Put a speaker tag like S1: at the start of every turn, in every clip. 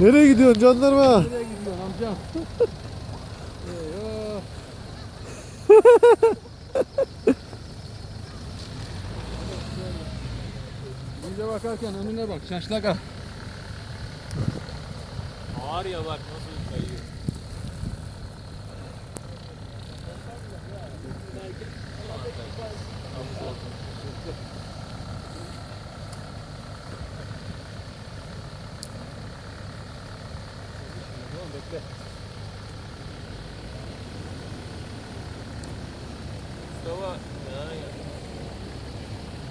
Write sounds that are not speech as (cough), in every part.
S1: Nereye gidiyorsun jandarma?
S2: Nereye gidiyorsun amcam? Eyvah. İyice bakarken önüne bak şaşlaka.
S3: Ağır ya bak nasıl kayıyor. Mustafa ya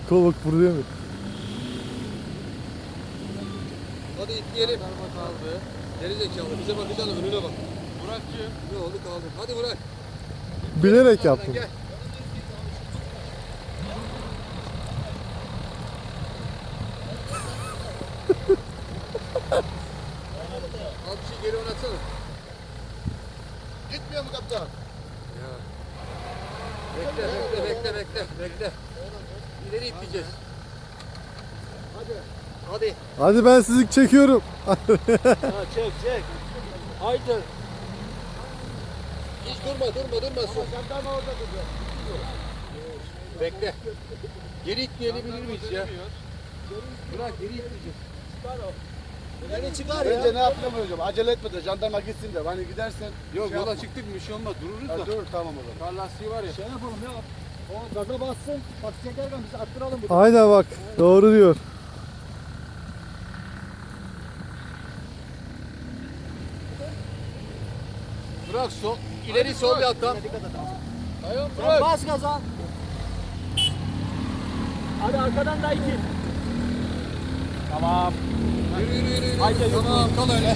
S1: Kovuk burada mı?
S2: Hadi itleyelim. kaldı. Geri zekalı bize bakacaksın önüne bak. Burak'cığım. Ne oldu kaldı. Hadi Burak.
S1: Bilerek yaptım.
S2: Gel. Al bir şey geri oynatsana.
S4: Gitmiyor mu kaptan?
S2: Ya. Bekle bekle bekle bekle bekle. İleri itleyeceğiz. Hadi. Hadi.
S1: Hadi ben sizi çekiyorum. (laughs)
S3: Ha çek çek. Haydi.
S2: Hiç durma durma durma. Jandarma orada duruyor. Bekle. Geri itleyebilir miyiz ya? Bırak geri itleyeceğiz.
S4: Beni çıkar Bence ne yapalım hocam? Acele etme de jandarma gitsin de. Hani gidersen
S2: Yok
S4: şey
S2: yola
S4: yapma.
S2: çıktık mı bir şey olmaz dururuz
S4: Ha,
S2: da.
S4: dur tamam o zaman.
S2: Kar lastiği var ya.
S4: Şey yapalım ya. O gaza bassın. Bak çekerken biz attıralım bu.
S1: Aynen bak. Doğru diyor.
S2: Bırak sol. İleri sol yat tam. Ayağım bırak.
S4: Bas gaza.
S3: Hadi arkadan da iki. Tamam.
S2: Yürü yürü yürü. yürü.
S3: Haydi,
S2: tamam kal öyle.